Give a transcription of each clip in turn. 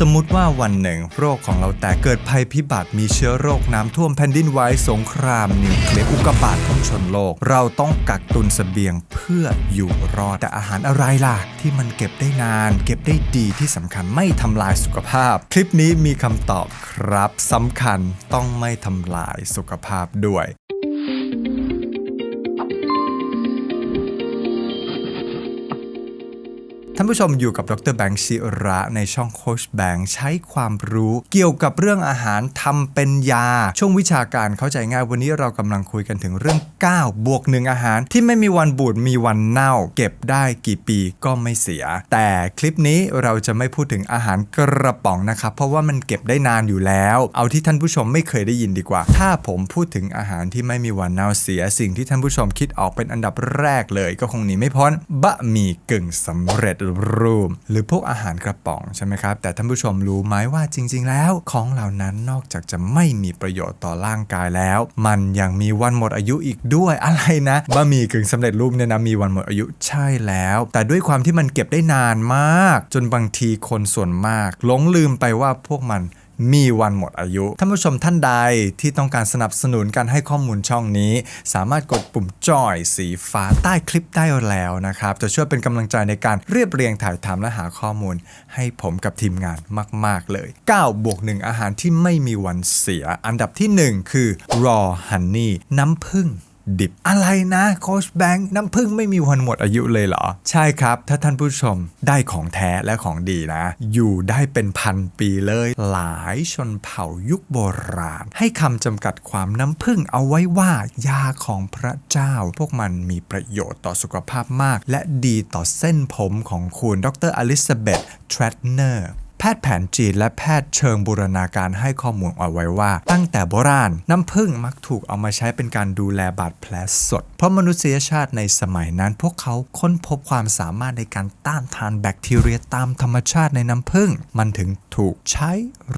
สมมุติว่าวันหนึ่งโรคของเราแต่เกิดภัยพิบัติมีเชื้อโรคน้ำท่วมแผ่นดินไหวสงครามนิวเคลียร์อุกกาบาตพุ่งชนโลก เราต้องกักตุนเสบียงเพื่ออยู่รอด แต่อาหารอะไรล่ะ ที่มันเก็บได้นาน เก็บได้ดีที่สำคัญไม่ทำลายสุขภาพ คลิปนี้มีคำตอบครับสำคัญต้องไม่ทำลายสุขภาพด้วย ท่านผู้ชมอยู่กับดรแบงค์ชิระในช่องโคชแบงค์ใช้ความรู้ เกี่ยวกับเรื่องอาหารทำเป็นยา ช่วงวิชาการเข้าใจง่ายวันนี้เรากำลังคุยกันถึงเรื่อง 9 บวกหนึ่งอาหาร ที่ไม่มีวันบูดมีวันเน่า เก็บได้กี่ปีก็ไม่เสีย แต่คลิปนี้เราจะไม่พูดถึงอาหารกระป๋องนะครับ เพราะว่ามันเก็บได้นานอยู่แล้ว เอาที่ท่านผู้ชมไม่เคยได้ยินดีกว่า ถ้าผมพูดถึงอาหารที่ไม่มีวันเน่าเสียสิ่งที่ท่านผู้ชมคิดออกเป็นอันดับแรกเลย ก็คงหนีไม่พ้นบะหมี่กึ่งสำเร็จรูมหรือพวกอาหารกระป๋องใช่ไหมครับ แต่ท่านผู้ชมรู้ไหมว่าจริง ๆ แล้ว ของเหล่านั้นนอกจากจะไม่มีประโยชน์ต่อร่างกายแล้ว มันยังมีวันหมดอายุอีกด้วยอะไรนะบะหมี่กึ่งสำเร็จรูปเนี่ยนะมีวันหมดอายุใช่แล้ว แต่ด้วยความที่มันเก็บได้นานมาก จนบางทีคนส่วนมากหลงลืมไปว่าพวกมัน มีวันหมดอายุ ท่านผู้ชมท่านใดที่ต้องการสนับสนุนการให้ข้อมูลช่องนี้ สามารถกดปุ่มจอยสีฟ้าใต้คลิปได้แล้วนะครับ จะช่วยเป็นกำลังใจในการเรียบเรียงถ่ายทำและหาข้อมูล ให้ผมกับทีมงานมาก ๆ เลย 9 บวก 1 อาหารที่ไม่มีวันเสีย อันดับที่ 1 คือ raw honey น้ำผึ้ง ดิบ อะไรนะโคชแบงค์น้ำผึ้งไม่มีวันหมดอายุเลยเหรอ ใช่ครับ ถ้าท่านผู้ชมได้ของแท้และของดีนะ อยู่ได้เป็นพันปีเลย หลายชนเผ่ายุคโบราณ ให้คำจำกัดความน้ำผึ้งเอาไว้ว่ายาของพระเจ้า พวกมันมีประโยชน์ต่อสุขภาพมาก และดีต่อเส้นผมของคุณดรอลิซาเบธทรตเนอร์ ทย์แผนจีนและแพทย์เชิงบูรณาการให้ข้อมูลเอาไว้ว่า ตั้งแต่โบราณน้ำผึ้งมักถูกเอามาใช้เป็นการดูแลบาดแผลสด เพราะมนุษยชาติในสมัยนั้น พวกเขาค้นพบความสามารถในการต้านทานแบคทีเรียตามธรรมชาติในน้ำผึ้งมันถึงถูกใช้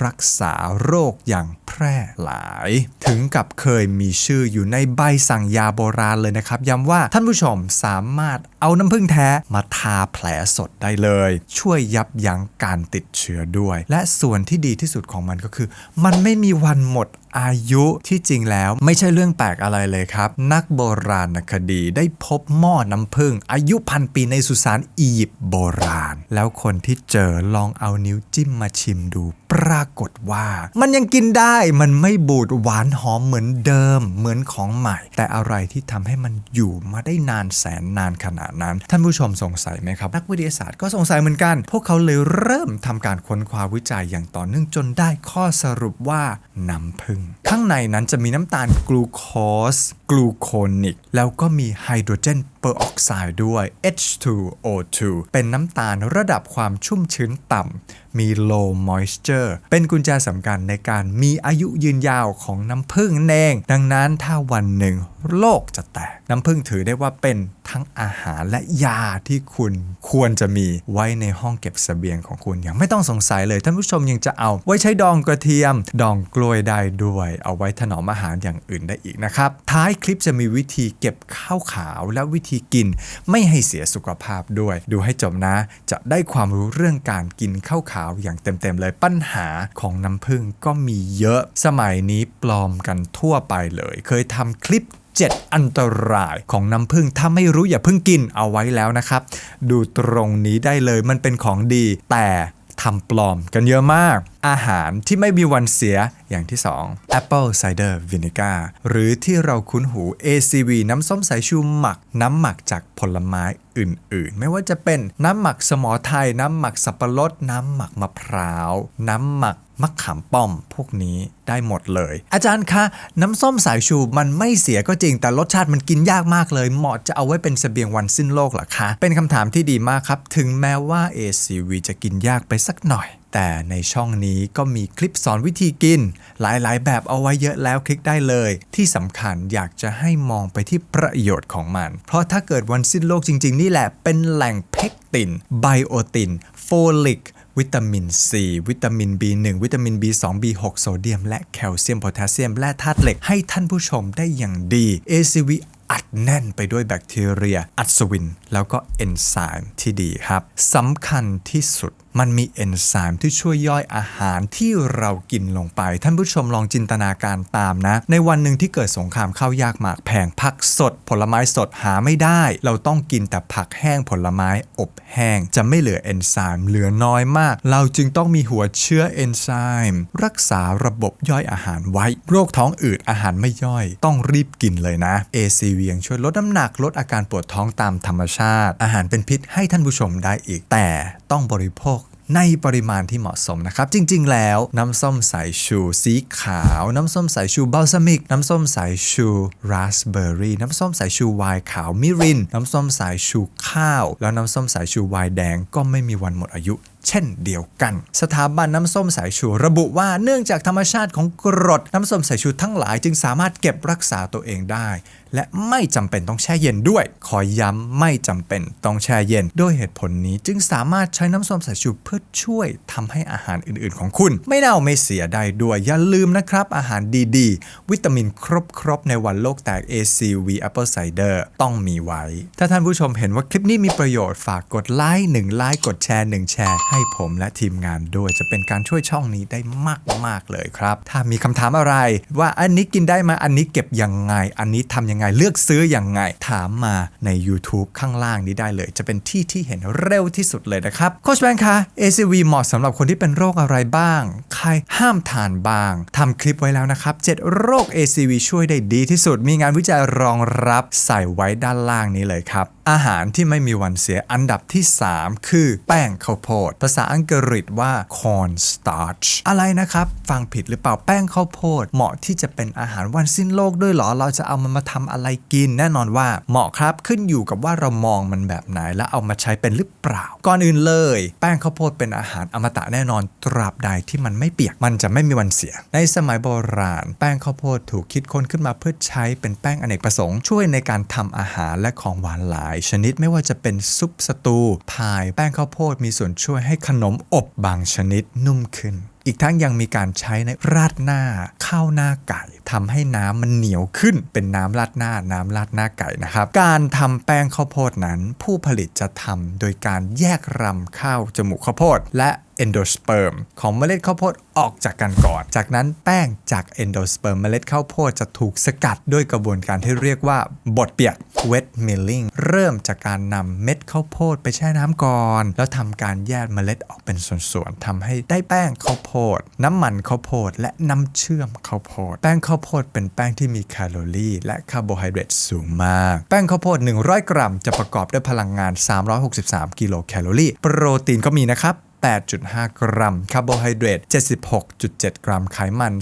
รักษาโรคอย่างแพร่หลาย ถึงกับเคยมีชื่ออยู่ในใบสั่งยาโบราณเลยนะครับย้ำว่าท่านผู้ชมสามารถเอาน้ำผึ้งแท้มาทาแผลสดได้เลย ช่วยยับยั้งการติดเชื้อด้วย และส่วนที่ดีที่สุดของมันก็คือ มันไม่มีวันหมดอายุที่จริงแล้วไม่ใช่เรื่องแปลกอะไรเลยครับ นักโบราณคดีได้พบหม้อน้ำผึ้งอายุพันปีในสุสานอียิปต์โบราณ แล้วคนที่เจอลองเอานิ้วจิ้มมาชิมดู ปรากฏว่า มันยังกินได้มันไม่บูดหวานหอมเหมือนเดิม เหมือนของใหม่ แต่อะไรที่ทำให้มันอยู่มาได้นานแสนนานขนาดนั้น ท่านผู้ชมสงสัยไหมครับ นักวิทยาศาสตร์ก็สงสัยเหมือนกัน พวกเขาเลยเริ่มทำการค้นคว้าวิจัยอย่างต่อเนื่องจนได้ข้อสรุปว่าน้ำผึ้งข้างในนั้นจะมีน้ำตาลกลูโคส กลูโคนิก แล้วก็มีไฮโดรเจนเปอร์ออกไซด์ด้วย H2O2 เป็นน้ำตาลระดับความชุ่มชื้นต่ำ มี low moisture เป็นกุญแจสำคัญในการมีอายุยืนยาวของน้ำผึ้งนั่นเอง ดังนั้นถ้าวันหนึ่งโลกจะแตก น้ำผึ้งถือได้ว่าเป็นทั้งอาหารและยาที่คุณควรจะมีไว้ในห้องเก็บสเสบียงของคุณอย่างไม่ต้องสงสัยเลยท่านผู้ชมยังจะเอา ไว้ใช้ดองกระเทียม ดองกล้วยได้ด้วย เอาไว้ถนอมอาหารอย่างอื่นได้อีกนะครับ ท้ายคลิปจะมีวิธีเก็บข้าวขาวและวิธีกิน ไม่ให้เสียสุขภาพด้วย ดูให้จบนะ จะได้ความรู้เรื่องการกินข้าวขาวอย่างเต็มๆเลยปัญหาของน้ำผึ้งก็มีเยอะ สมัยนี้ปลอมกันทั่วไปเลย เคยทำคลิป7อันตรายของน้ำผึ้งถ้าไม่รู้อย่าเพิ่งกินเอาไว้แล้วนะครับ ดูตรงนี้ได้เลยมันเป็นของดี แต่ทำปลอมกันเยอะมากอาหารที่ไม่มีวันเสียอย่างที่ 2 Apple Cider Vinegar หรือที่เราคุ้นหู ACV น้ำส้มสายชูหมัก น้ำหมักจากผลไม้อื่นๆ ไม่ว่าจะเป็นน้ำหมักสมอไทย น้ำหมักสับปะรด น้ำหมักมะพร้าว น้ำหมักมะขามป้อมพวกนี้ได้หมดเลย อาจารย์คะ น้ำส้มสายชูมันไม่เสียก็จริง แต่รสชาติมันกินยากมากเลย เหมาะจะเอาไว้เป็นเสบียงวันสิ้นโลกหรอคะ เป็นคำถามที่ดีมากครับ ถึงแม้ว่า ACV จะกินยากไปสักหน่อย แต่ในช่องนี้ก็มีคลิปสอนวิธีกิน หลายๆ แบบเอาไว้เยอะแล้วคลิกได้เลย ที่สำคัญอยากจะให้มองไปที่ประโยชน์ของมัน เพราะถ้าเกิดวันสิ้นโลกจริง ๆ นี่แหละเป็นแหล่งเพกติน ไบโอติน โฟลิกวิตามิน C วิตามิน B1 วิตามิน B2 B6 โซเดียม และแคลเซียมโพแทสเซียม และธาตุเหล็กให้ท่านผู้ชมได้อย่างดี ACV อัดแน่นไปด้วยแบคทีเรีย อัศวิน แล้วก็เอนไซม์ที่ดีครับสำคัญที่สุดมันมีเอนไซม์ที่ช่วยย่อยอาหารที่เรากินลงไป ท่านผู้ชมลองจินตนาการตามนะ ในวันหนึ่งที่เกิดสงครามข้าวยากหมากแพงผักสด ผลไม้สดหาไม่ได้ เราต้องกินแต่ผักแห้งผลไม้อบแห้ง จะไม่เหลือเอนไซม์เหลือน้อยมาก เราจึงต้องมีหัวเชื้อเอนไซม์รักษาระบบย่อยอาหารไว้ โรคท้องอืดอาหารไม่ย่อย ต้องรีบกินเลยนะ ACV ยังช่วยลดน้ำหนักลดอาการปวดท้องตามธรรมชาติ อาหารเป็นพิษให้ท่านผู้ชมได้อีก แต่ต้องบริโภค ในปริมาณที่เหมาะสมนะครับ จริง ๆ แล้วน้ำส้มสายชูสีขาว น้ำส้มสายชูบัลซามิก น้ำส้มสายชูราสเบอร์รี่ น้ำส้มสายชูไวน์ขาวมิริน น้ำส้มสายชูข้าว แล้วน้ำส้มสายชูไวน์แดงก็ไม่มีวันหมดอายุเช่นเดียวกัน สถาบันน้ำส้มสายชูระบุว่าเนื่องจากธรรมชาติของกรดน้ำส้มสายชูทั้งหลายจึงสามารถเก็บรักษาตัวเองได้ และไม่จำเป็นต้องแช่เย็นด้วย ขอย้ำไม่จำเป็นต้องแช่เย็น ด้วยเหตุผลนี้จึงสามารถใช้น้ำส้มสายชูเพื่อช่วยทำให้อาหารอื่นๆ ของคุณ ไม่เน่าไม่เสียได้ด้วยอย่าลืมนะครับ อาหารดีๆ วิตามินครบๆในวันโลกแตก ACV Apple Cider ต้องมีไว้ ถ้าท่านผู้ชมเห็นว่าคลิปนี้มีประโยชน์ฝากกดไลค์1ไลค์กดแชร์1แชร์ให้ผมและทีมงานด้วยจะเป็นการช่วยช่องนี้ได้มากๆเลยครับ ถ้ามีคำถามอะไร ว่าอันนี้กินได้ไหมอันนี้เก็บยังไง อันนี้ทำยังไงเลือกซื้อยังไง ถามมาใน YouTube ข้างล่างนี้ได้เลย จะเป็นที่ที่เห็นเร็วที่สุดเลยนะครับโคชแบงค์คะ ACV เหมาะสำหรับคนที่เป็นโรคอะไรบ้าง ใครห้ามทานบ้างทำคลิปไว้แล้วนะครับ7โรค ACV ช่วยได้ดีที่สุด มีงานวิจัยรองรับใส่ไว้ด้านล่างนี้เลยครับ อาหารที่ไม่มีวันเสียอันดับที่ 3 คือแป้งข้าวโพด ภาษาอังกฤษว่า corn starch อะไรนะครับ ฟังผิดหรือเปล่าแป้งข้าวโพด เหมาะที่จะเป็นอาหารวันสิ้นโลกด้วยเหรอ เราจะเอามันมาทำอะไรกิน แน่นอนว่าเหมาะครับขึ้นอยู่กับว่าเรามองมันแบบไหน และเอามาใช้เป็นหรือเปล่า ก่อนอื่นเลย แป้งข้าวโพดเป็นอาหารอมตะแน่นอนตราบใดที่มันไม่เปียก มันจะไม่มีวันเสีย ในสมัยโบราณ แป้งข้าวโพดถูกคิดค้นขึ้นมาเพื่อใช้เป็นแป้งอเนกประสงค์ช่วยในการทำอาหารและของหวานหลายชนิดไม่ว่าจะเป็นซุปสตูพายแป้งข้าวโพดมีส่วนช่วยให้ขนมอบบางชนิดนุ่มขึ้น อีกทั้งยังมีการใช้ในราดหน้าข้าวหน้าไก่ทำให้น้ำมันเหนียวขึ้น เป็นน้ำราดหน้าน้ำราดหน้าไก่นะครับ การทำแป้งข้าวโพดนั้น ผู้ผลิตจะทำโดยการแยกรำข้าวจมูกข้าวโพด และ เอนโดสเปิร์มของเมล็ดข้าวโพดออกจากกันก่อน จากนั้นแป้งจากเอนโดสเปิร์มเมล็ดข้าวโพดจะถูกสกัดด้วยกระบวนการที่เรียกว่าบดเปียก wet milling เริ่มจากการนำเม็ดข้าวโพดไปแช่น้ำก่อน แล้วทำการแยกเมล็ดออกเป็นส่วนๆทำให้ได้แป้งข้าวโพด น้ำมันข้าวโพด และน้ำเชื่อมข้าวโพด แป้งข้าวโพดเป็นแป้งที่มีแคลอรี่ และคาร์โบไฮเดรตสูงมาก แป้งข้าวโพด 100 กรัม จะประกอบด้วยพลังงาน 363 กิโลแคลอรี่ โปรตีนก็มีนะครับ 8.5 กรัมคาร์โบไฮเดรต76.7 กรัม ไขมัน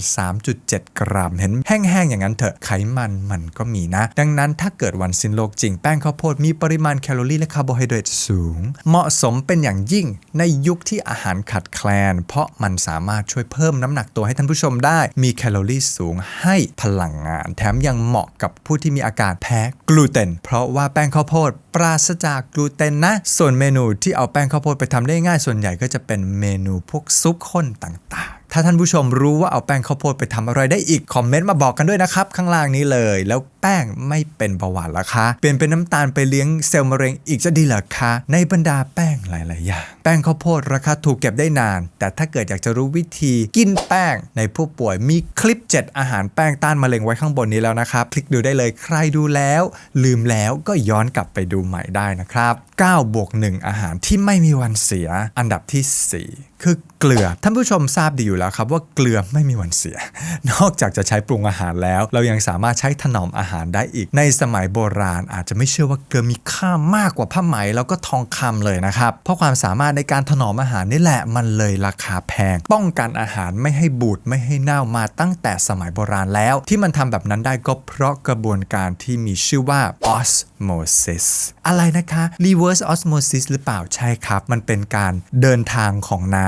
3.7 กรัม เห็นแห้งๆ อย่างนั้นเถอะไขมันมันก็มีนะ ดังนั้นถ้าเกิดวันสิ้นโลกจริง แป้งข้าวโพดมีปริมาณแคลอรี่และคาร์โบไฮเดรตสูง เหมาะสมเป็นอย่างยิ่งในยุคที่อาหารขาดแคลน เพราะมันสามารถช่วยเพิ่มน้ำหนักตัวให้ท่านผู้ชมได้ มีแคลอรี่สูงให้พลังงาน แถมยังเหมาะกับผู้ที่มีอาการแพ้กลูเตน เพราะว่าแป้งข้าวโพดปราศจากกลูเตนนะ ส่วนเมนูที่เอาแป้งข้าวโพดไปทำได้ง่ายส่วนใหญ่ก็จะเป็นเมนูพวกซุปข้นต่างๆ ถ้าท่านผู้ชมรู้ว่าเอาแป้งข้าวโพดไปทำอะไรได้อีก คอมเมนต์มาบอกกันด้วยนะครับ ข้างล่างนี้เลย แล้วแป้งไม่เป็นเบาหวานละคะเปลี่ยนเป็นน้ำตาลไปเลี้ยงเซลล์มะเร็งอีกจะดีหรอคะ ในบรรดาแป้งหลาย ๆ อย่าง แป้งข้าวโพดราคาถูกเก็บได้นาน แต่ถ้าเกิดอยากจะรู้วิธีกินแป้งในผู้ป่วยมีคลิป 7 อาหารแป้งต้านมะเร็งไว้ข้างบนนี้แล้วนะครับ คลิกดูได้เลยใครดูแล้ว ลืมแล้วก็ย้อนกลับไปดูใหม่ได้นะครับ9บวก1อาหารที่ไม่มีวันเสียอันดับที่ 4คือเกลือท่านผู้ชมทราบดีอยู่แล้วครับว่าเกลือไม่มีวันเสีย นอกจากจะใช้ปรุงอาหารแล้ว เรายังสามารถใช้ถนอมอาหารได้อีก ในสมัยโบราณ อาจจะไม่เชื่อว่าเกลือมีค่ามากกว่าผ้าไหมแล้วก็ทองคำเลยนะครับ เพราะความสามารถในการถนอมอาหารนี่แหละมันเลยราคาแพง ป้องกันอาหารไม่ให้บูดไม่ให้เน่ามาตั้งแต่สมัยโบราณแล้ว ที่มันทำแบบนั้นได้ก็เพราะกระบวนการที่มีชื่อว่า osmosis อะไรนะคะ reverse osmosis หรือเปล่าใช่ครับ มันเป็นการเดินทางของน้ำ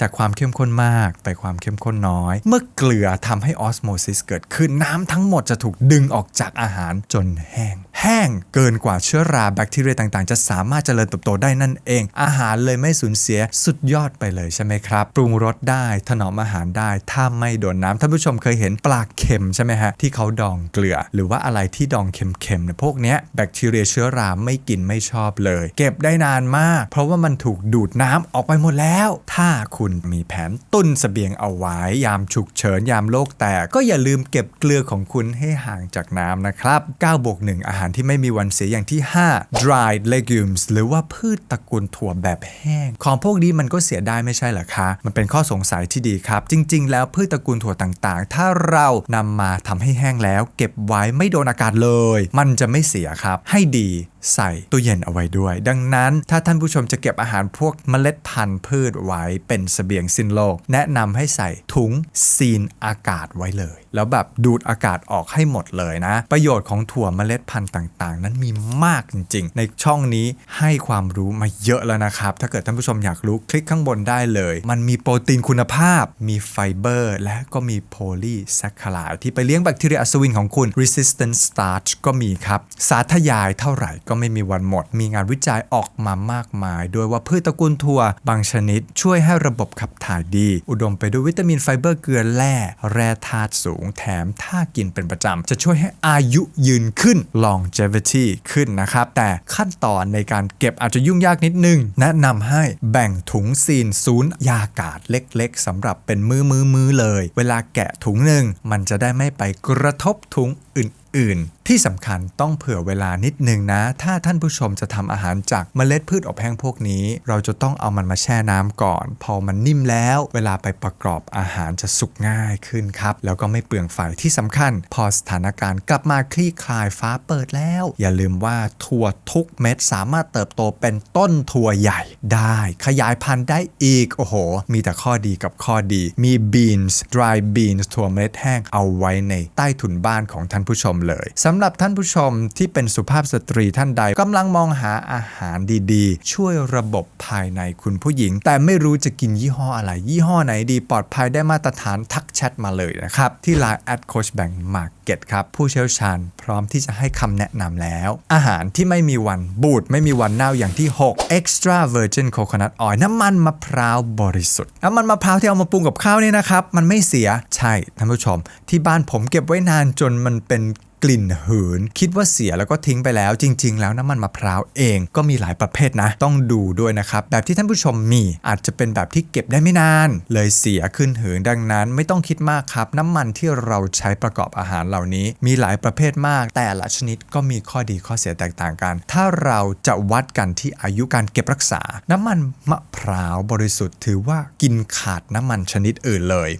จากความเข้มข้นมากไปความเข้มข้นน้อย เมื่อเกลือทำให้ osmosis เกิดขึ้นน้ำทั้งหมดจะถูกดึงออกจากอาหารจนแห้ง แห้งเกินกว่าเชื้อราแบคทีเรียต่างๆ จะสามารถเจริญเติบโตได้นั่นเอง อาหารเลยไม่สูญเสียสุดยอดไปเลยใช่ไหมครับ ปรุงรสได้ถนอมอาหารได้ ถ้าไม่โดนน้ำท่านผู้ชมเคยเห็นปลาเค็มใช่ไหมฮะที่เขาดองเกลือ หรือว่าอะไรที่ดองเค็มๆเนี่ยพวกนี้แบคทีเรียเชื้อราไม่กินไม่ชอบเลย เก็บได้นานมาก เพราะว่ามันถูกดูดน้ำออกไปหมดแล้วถ้าคุณมีแผนตุ้นเสบียงเอาไว้ยามฉุกเฉินยามโลกแตก ก็อย่าลืมเก็บเกลือของคุณให้ห่างจากน้ำนะครับ9บวก1อาหารที่ไม่มีวันเสียอย่างที่ 5 dried legumes หรือว่าพืชตระกูลถั่วแบบแห้ง ของพวกนี้มันก็เสียได้ไม่ใช่เหรอคะ มันเป็นข้อสงสัยที่ดีครับ จริง ๆ แล้วพืชตระกูลถั่วต่างๆ ถ้าเรานำมาทำให้แห้งแล้ว เก็บไว้ไม่โดนอากาศเลย มันจะไม่เสียครับ ให้ดีใส่ตู้เย็นเอาไว้ด้วย ดังนั้นถ้าท่านผู้ชมจะเก็บอาหารพวกเมล็ดพันธุ์พืชไว้เป็นเสบียงสิ้นโลก แนะนำให้ใส่ถุงซีนอากาศไว้เลย แล้วแบบดูดอากาศออกให้หมดเลยนะ ประโยชน์ของถั่วเมล็ดพันธุ์ต่างๆ นั้นมีมากจริง ๆ ในช่องนี้ให้ความรู้มาเยอะแล้วนะครับ ถ้าเกิดท่านผู้ชมอยากรู้คลิกข้างบนได้เลย มันมีโปรตีนคุณภาพ มีไฟเบอร์ และก็มีโพลีแซคคาไลด์ที่ไปเลี้ยงแบคทีเรียอัศวินของคุณ resistant starch ก็มีครับ สาธยายเท่าไหร่ก็ไม่มีวันหมด มีงานวิจัยออกมามากมายโดยว่าพืชตระกูลถั่วบางชนิด ช่วยให้ระบบขับถ่ายดี อุดมไปด้วยวิตามินไฟเบอร์เกลือแร่แร่ธาตุสูงแถมถ้ากินเป็นประจำ จะช่วยให้อายุยืนขึ้น longevity ขึ้นนะครับ แต่ขั้นตอนในการเก็บอาจจะยุ่งยากนิดนึง แนะนำให้แบ่งถุงซีนศูนย์ยากาศเล็กๆสำหรับเป็นมือมือมือเลย เวลาแกะถุงหนึ่งมันจะได้ไม่ไปกระทบถุงอื่น ๆที่สำคัญต้องเผื่อเวลานิดนึงนะ ถ้าท่านผู้ชมจะทำอาหารจากเมล็ดพืชอบแห้งพวกนี้ เราจะต้องเอามันมาแช่น้ำก่อน พอมันนิ่มแล้ว เวลาไปประกอบอาหารจะสุกง่ายขึ้นครับ แล้วก็ไม่เปลืองไฟที่สำคัญ พอสถานการณ์กลับมาคลี่คลายฟ้าเปิดแล้ว อย่าลืมว่าถั่วทุกเม็ดสามารถเติบโตเป็นต้นถั่วใหญ่ได้ ขยายพันธุ์ได้อีกโอ้โห มีแต่ข้อดีกับข้อดี มี beans dry beans ถั่วเม็ดแห้งเอาไว้ในใต้ถุนบ้านของท่านผู้ชมเลยสำหรับท่านผู้ชมที่เป็นสุภาพสตรีท่านใดกำลังมองหาอาหารดีๆ ช่วยระบบภายในคุณผู้หญิง แต่ไม่รู้จะกินยี่ห้ออะไร ยี่ห้อไหนดีปลอดภัยได้มาตรฐานทักแชทมาเลยนะครับ ที่ Line at Coach Bank Market ครับผู้เชี่ยวชาญพร้อมที่จะให้คำแนะนำแล้ว อาหารที่ไม่มีวันบูดไม่มีวันเน่าอย่างที่ 6 extra virgin coconut oil น้ำมันมะพร้าวบริสุทธิ์น้ำมันมะพร้าวที่เอามาปรุงกับข้าวเนี่ยนะครับ มันไม่เสียใช่ท่านผู้ชม ที่บ้านผมเก็บไว้นานจนมันเป็น กลิ่นหืน คิดว่าเสียแล้วก็ทิ้งไปแล้ว จริง ๆ แล้วน้ำมันมะพร้าวเองก็มีหลายประเภทนะ ต้องดูด้วยนะครับ แบบที่ท่านผู้ชมมีอาจจะเป็นแบบที่เก็บได้ไม่นาน เลยเสียขึ้นหืนดังนั้น ไม่ต้องคิดมากครับ น้ำมันที่เราใช้ประกอบอาหารเหล่านี้ มีหลายประเภทมาก แต่ละชนิดก็มีข้อดีข้อเสียแตกต่างกัน ถ้าเราจะวัดกันที่อายุการเก็บรักษา น้ำมันมะพร้าวบริสุทธิ์ ถือว่ากินขาดน้ำมันชนิดอื่นเลย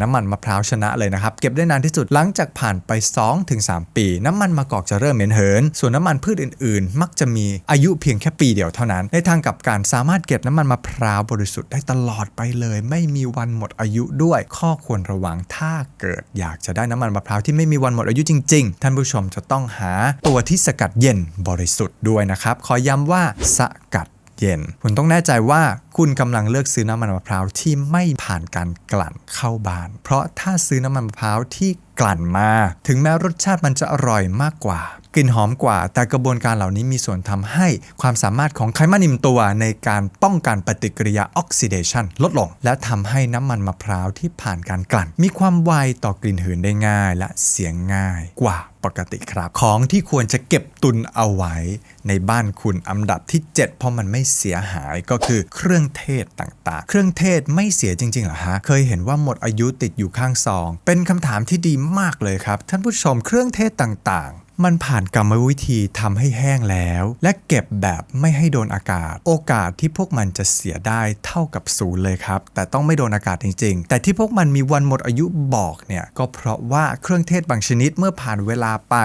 น้ำมันมะพร้าวชนะเลยนะครับ เก็บได้นานที่สุดหลังจากผ่านไป 2-3 ปี น้ำมันมะกอกจะเริ่มเหม็นเหิน ส่วนน้ำมันพืชอื่นๆ มักจะมีอายุเพียงแค่ปีเดียวเท่านั้น ในทางกลับการสามารถเก็บน้ำมันมะพร้าวบริสุทธิ์ได้ตลอดไปเลย ไม่มีวันหมดอายุด้วย ข้อควรระวังถ้าเกิดอยากจะได้น้ำมันมะพร้าวที่ไม่มีวันหมดอายุจริง ๆ ท่านผู้ชมจะต้องหาตัวที่สกัดเย็นบริสุทธิ์ด้วยนะครับขอย้ำว่าสกัดเย็น คุณต้องแน่ใจว่า คุณกำลังเลือกซื้อน้ำมันมะพร้าวที่ไม่ผ่านการกลั่นเข้าบ้าน เพราะถ้าซื้อน้ำมันมะพร้าวที่กลั่นมา ถึงแม้รสชาติมันจะอร่อยมากกว่า กลิ่นหอมกว่า แต่กระบวนการเหล่านี้มีส่วนทำให้ความสามารถของไขมันอิ่มตัวในการป้องกันปฏิกิริยาออกซิเดชันลดลง และทำให้น้ำมันมะพร้าวที่ผ่านการกลั่น มีความไวต่อกลิ่นหืนได้ง่าย และเสียงง่ายกว่าปกติครับ ของที่ควรจะเก็บตุนเอาไว้ ในบ้านคุณอันดับที่ 7 เพราะมันไม่เสียหายก็คือเครื่องเทศต่างๆ เครื่องเทศไม่เสียจริงๆเหรอฮะ เคยเห็นว่าหมดอายุติดอยู่ข้างซอง เป็นคำถามที่ดีมากเลยครับ ท่านผู้ชมเครื่องเทศต่างๆมันผ่านกรรมวิธีทำให้แห้งแล้ว และเก็บแบบไม่ให้โดนอากาศ โอกาสที่พวกมันจะเสียได้เท่ากับศูนย์เลยครับ แต่ต้องไม่โดนอากาศจริง ๆ แต่ที่พวกมันมีวันหมดอายุบอกเนี่ย ก็เพราะว่าเครื่องเทศบางชนิดเมื่อผ่านเวลาไป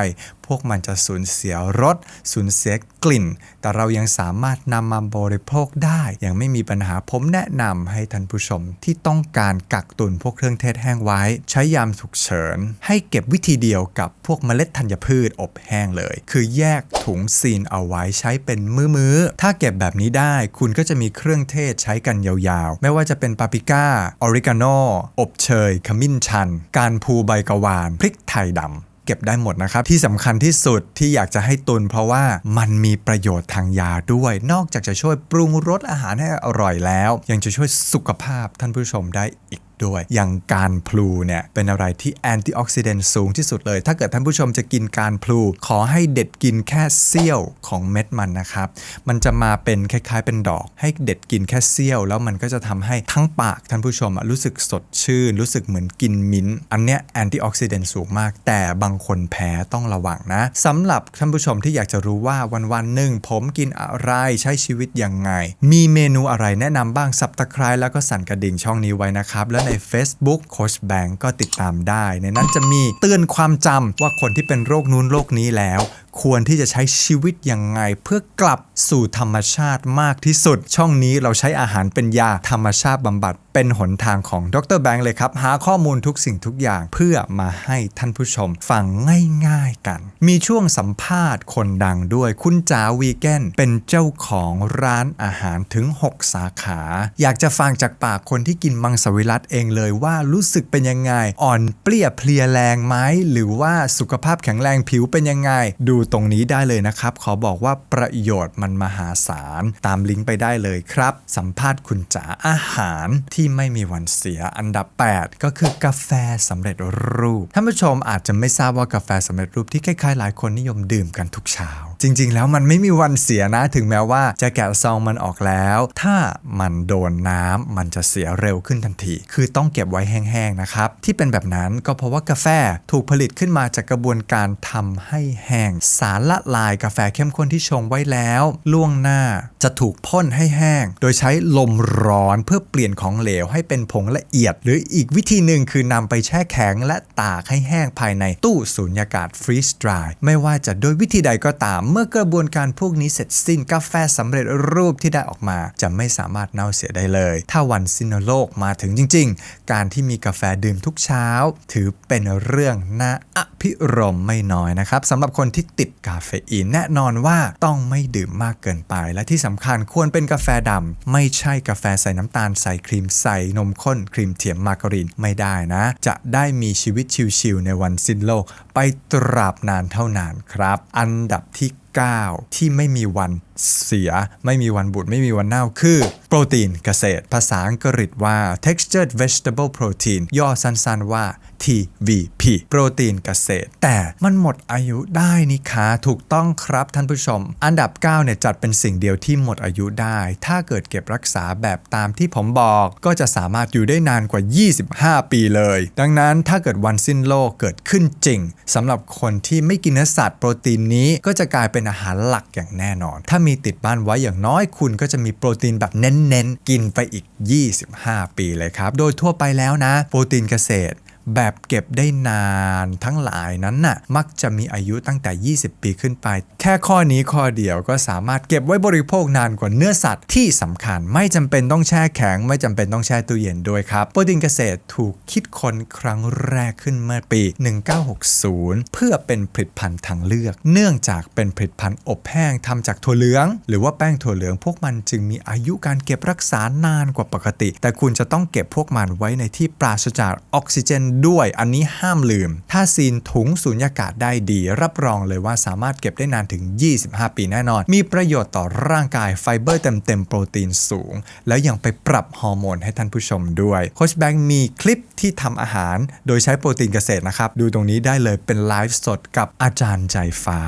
พวกมันจะสูญเสียรสสูญเสียกลิ่น แต่เรายังสามารถนำมาบริโภคได้อย่างไม่มีปัญหาผมแนะนำให้ท่านผู้ชมที่ต้องการกักตุนพวกเครื่องเทศแห้งไว้ ใช้ยามฉุกเฉิน ให้เก็บวิธีเดียวกับพวกเมล็ดธัญพืชอบแห้งเลย คือแยกถุงซีนเอาไว้ใช้เป็นมื้อๆถ้าเก็บแบบนี้ได้คุณก็จะมีเครื่องเทศใช้กันยาวๆ ไม่ว่าจะเป็นปาปริก้าออริกาโนอบเชยขมิ้นชัน การพูใบกะวาน พริกไทยดำ เก็บได้หมดนะครับ ที่สำคัญที่สุดที่อยากจะให้ตุน เพราะว่ามันมีประโยชน์ทางยาด้วย นอกจากจะช่วยปรุงรสอาหารให้อร่อยแล้ว ยังจะช่วยสุขภาพท่านผู้ชมได้อีก ด้วย อย่างการพลูเนี่ยเป็นอะไรที่แอนตี้ออกซิเดนต์สูงที่สุดเลย ถ้าเกิดท่านผู้ชมจะกินการพลู ขอให้เด็ดกินแค่เสี้ยวของเม็ดมันนะครับ มันจะมาเป็นคล้ายๆเป็นดอก ให้เด็ดกินแค่เสี้ยว แล้วมันก็จะทำให้ทั้งปากท่านผู้ชมรู้สึกสดชื่น รู้สึกเหมือนกินมิ้นท์อันเนี้ยแอนตี้ออกซิเดนต์สูงมาก แต่บางคนแพ้ต้องระวังนะสำหรับท่านผู้ชมที่อยากจะรู้ว่าวันๆหนึ่งผมกินอะไรใช้ชีวิตยังไง มีเมนูอะไรแนะนำบ้างสับตะไคร้แล้วก็สั่นกระดิ่งช่องนี้ไว้นะครับ และใน Facebook โคชแบงก็ติดตามได้ ในนั้นจะมีเตือนความจำว่าคนที่เป็นโรคนู้นโรคนี้แล้ว ควรที่จะใช้ชีวิตยังไง เพื่อกลับสู่ธรรมชาติมากที่สุด ช่องนี้เราใช้อาหารเป็นยาธรรมชาติบำบัด เป็นหนทางของดรแบงค์เลยครับ หาข้อมูลทุกสิ่งทุกอย่างเพื่อมาให้ท่านผู้ชมฟังง่ายๆกัน มีช่วงสัมภาษณ์คนดังด้วย คุณจ๋าวีแกนเป็นเจ้าของร้านอาหารถึง 6 สาขา อยากจะฟังจากปากคนที่กินมังสวิรัตเองเลยว่ารู้สึกเป็นยังไง อ่อนเปรี้ยเพลียแรงไหมหรือว่าสุขภาพแข็งแรงผิวเป็นยังไงดูตรงนี้ได้เลยนะครับ ขอบอกว่าประโยชน์มันมหาศาล ตามลิงก์ไปได้เลยครับ สัมภาษณ์คุณจ๋าอาหารที่ไม่มีวันเสียอันดับ 8 ก็คือกาแฟสำเร็จรูป ท่านผู้ชมอาจจะไม่ทราบว่ากาแฟสำเร็จรูปที่คล้ายๆหลายคนนิยมดื่มกันทุกเช้า จริง ๆ แล้วมันไม่มีวันเสียนะ ถึงแม้ว่าจะแกะซองมันออกแล้ว ถ้ามันโดนน้ำมันจะเสียเร็วขึ้นทันที คือต้องเก็บไว้แห้งๆนะครับ ที่เป็นแบบนั้นก็เพราะว่ากาแฟถูกผลิตขึ้นมาจากกระบวนการทำให้แห้ง สารละลายกาแฟเข้มข้นที่ชงไว้แล้วล่วงหน้าจะถูกพ่นให้แห้ง โดยใช้ลมร้อนเพื่อเปลี่ยนของเหลวให้เป็นผงละเอียด หรืออีกวิธีหนึ่งคือนำไปแช่แข็งและตากให้แห้งภายในตู้สูญญากาศฟรีสดรายไม่ว่าจะโดยวิธีใดก็ตามเมื่อกระบวนการพวกนี้เสร็จสิ้นกาแฟสำเร็จรูปที่ได้ออกมา จะไม่สามารถเน่าเสียได้เลย ถ้าวันสิ้นโลกมาถึงจริง ๆ การที่มีกาแฟดื่มทุกเช้า ถือเป็นเรื่องน่าอภิรมไม่น้อยนะครับสำหรับคนที่ติดกาเฟอีนแน่นอนว่าต้องไม่ดื่มมากเกินไป และที่สำคัญควรเป็นกาแฟดำไม่ใช่กาแฟใส่น้ำตาลใส่ครีมใส่นมข้นครีมเทียมมาการีนไม่ได้นะ จะได้มีชีวิตชิวๆในวันสิ้นโลก ไปตราบนานเท่านานครับ อันดับที่ 9 ที่ไม่มีวันเสียไม่มีวันบูดไม่มีวันเน่าคือ โปรตีนเกษตร ภาษาอังกฤษว่า textured vegetable protein ย่อสั้นๆว่า TVP โปรตีนเกษตร แต่มันหมดอายุได้นี่คะถูกต้องครับท่านผู้ชม อันดับ 9 เนี่ยจัดเป็นสิ่งเดียวที่หมดอายุได้ ถ้าเกิดเก็บรักษาแบบตามที่ผมบอก ก็จะสามารถอยู่ได้นานกว่า 25 ปีเลย ดังนั้นถ้าเกิดวันสิ้นโลกเกิดขึ้นจริงสำหรับคนที่ไม่กินเนื้อสัตว์โปรตีนนี้ก็จะกลายเป็นอาหารหลักอย่างแน่นอน ถ้ามีติดบ้านไว้อย่างน้อยคุณก็จะมีโปรตีนแบบเน้นๆ กินไปอีก 25 ปีเลยครับ โดยทั่วไปแล้วนะ โปรตีนเกษตร แบบเก็บได้นานทั้งหลายนั้นน่ะมักจะมีอายุตั้งแต่ 20 ปีขึ้นไป แค่ข้อนี้ข้อเดียวก็สามารถเก็บไว้บริโภคนานกว่าเนื้อสัตว์ที่สำคัญไม่จำเป็นต้องแช่แข็ง ไม่จำเป็นต้องแช่ตู้เย็นด้วยครับโปรตีนเกษตรถูกคิดค้นครั้งแรกขึ้นเมื่อปี 1960 เพื่อเป็นผลิตภัณฑ์ทางเลือก เนื่องจากเป็นผลิตภัณฑ์อบแห้งทำจากถั่วเหลือง หรือว่าแป้งถั่วเหลืองพวกมันจึงมีอายุการเก็บรักษานานกว่าปกติ แต่คุณจะต้องเก็บพวกมันไว้ในที่ปราศจากออกซิเจนด้วย อันนี้ห้ามลืม ถ้าซีนถุงสูญญากาศได้ดี รับรองเลยว่าสามารถเก็บได้นานถึง 25 ปีแน่นอน มีประโยชน์ต่อร่างกายไฟเบอร์เต็มๆโปรตีนสูง แล้วยังไปปรับฮอร์โมนให้ท่านผู้ชมด้วยโคชแบงค์มีคลิปที่ทำอาหาร โดยใช้โปรตีนเกษตรนะครับ ดูตรงนี้ได้เลยเป็นไลฟ์สดกับอาจารย์ใจฟ้า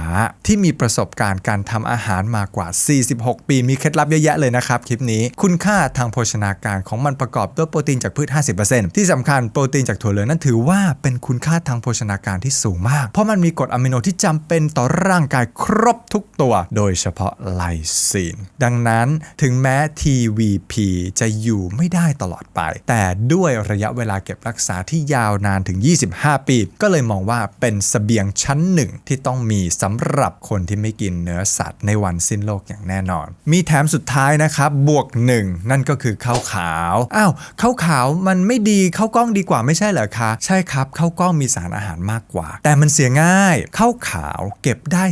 ที่มีประสบการณ์การทำอาหารมากว่า 46 ปี มีเคล็ดลับเยอะแยะเลยนะครับคลิปนี้คุณค่าทางโภชนาการของมันประกอบด้วยโปรตีนจากพืช 50%ที่สำคัญโปรตีนจากถั่วเหลืองนั้นถือว่าเป็นคุณค่าทางโภชนาการที่สูงมาก เพราะมันมีกรดอะมิโนที่จำเป็นต่อร่างกายครบทุกตัว โดยเฉพาะไลซีน ดังนั้นถึงแม้ TVP จะอยู่ไม่ได้ตลอดไป แต่ด้วยระยะเวลาเก็บรักษาที่ยาวนานถึง 25 ปี ก็เลยมองว่าเป็นสเสบียงชั้นหนึ่งที่ต้องมีสำหรับคนที่ไม่กินเนื้อสัตว์ในวันสิ้นโลกอย่างแน่นอน มีแถมสุดท้ายนะครับ บวกหนึ่งนั่นก็คือข้าวขาว อ้าวข้าวขาวมันไม่ดีข้าวกล้องดีกว่าไม่ใช่เหรอคะใช่ครับข้าวกล้องมีสารอาหารมากกว่า แต่มันเสียง่ายข้าวขาวเก็บได้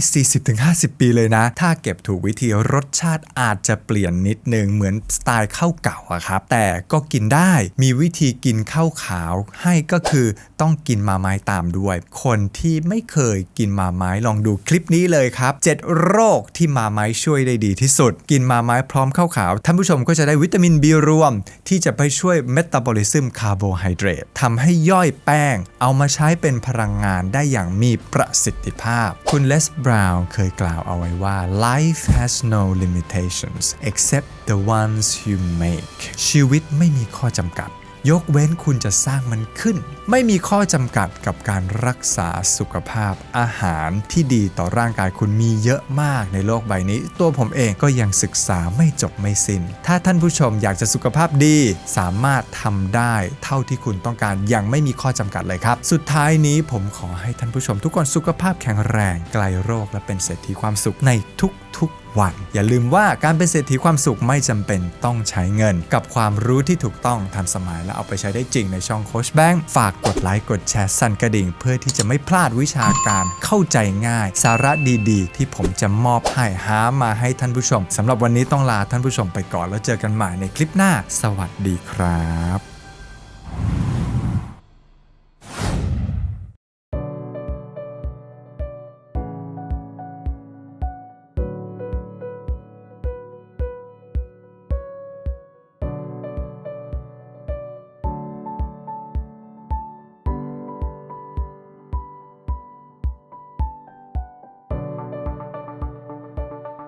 40-50 ปีเลยนะ ถ้าเก็บถูกวิธีรสชาติอาจจะเปลี่ยนนิดนึงเหมือนสไตล์ข้าวเก่าอะครับ แต่ก็กินได้มีวิธีกินข้าวขาวให้ก็คือต้องกินมาไม้ตามด้วย คนที่ไม่เคยกินมาไม้ลองดูคลิปนี้เลยครับ 7 โรคที่มาไม้ช่วยได้ดีที่สุด กินมาไม้พร้อมข้าวขาวท่านผู้ชมก็จะได้วิตามิน B รวม ที่จะไปช่วยเมตาบอลิซึมคาร์โบไฮเดรตทำให้ย่อยแป้ง เอามาใช้เป็นพลังงานได้อย่างมีประสิทธิภาพ คุณเลสบราวน์เคยกล่าวเอาไว้ว่า life has no limitations except the ones you make ชีวิตไม่มีข้อจำกัด ยกเว้นคุณจะสร้างมันขึ้น ไม่มีข้อจำกัดกับการรักษาสุขภาพอาหารที่ดีต่อร่างกายคุณมีเยอะมากในโลกใบนี้ ตัวผมเองก็ยังศึกษาไม่จบไม่สิน้น ถ้าท่านผู้ชมอยากจะสุขภาพดี สามารถทำได้เท่าที่คุณต้องการอย่างไม่มีข้อจำกัดเลยครับ สุดท้ายนี้ผมขอให้ท่านผู้ชมทุกคนสุขภาพแข็งแรงไกลโรคและเป็นเศรษฐีความสุขในทุกๆ วัน อย่าลืมว่าการเป็นเศรษฐีความสุขไม่จำเป็นต้องใช้เงิน กับความรู้ที่ถูกต้องทันสมัยและเอาไปใช้ได้จริงในช่องโคชแบงค์ฝากกดไลค์กดแชร์สั่นกระดิ่ง เพื่อที่จะไม่พลาดวิชาการเข้าใจง่าย สาระดีๆ ที่ผมจะมอบให้หามาให้ท่านผู้ชมสำหรับวันนี้ต้องลาท่านผู้ชมไปก่อนแล้วเจอกันใหม่ในคลิปหน้า สวัสดีครับ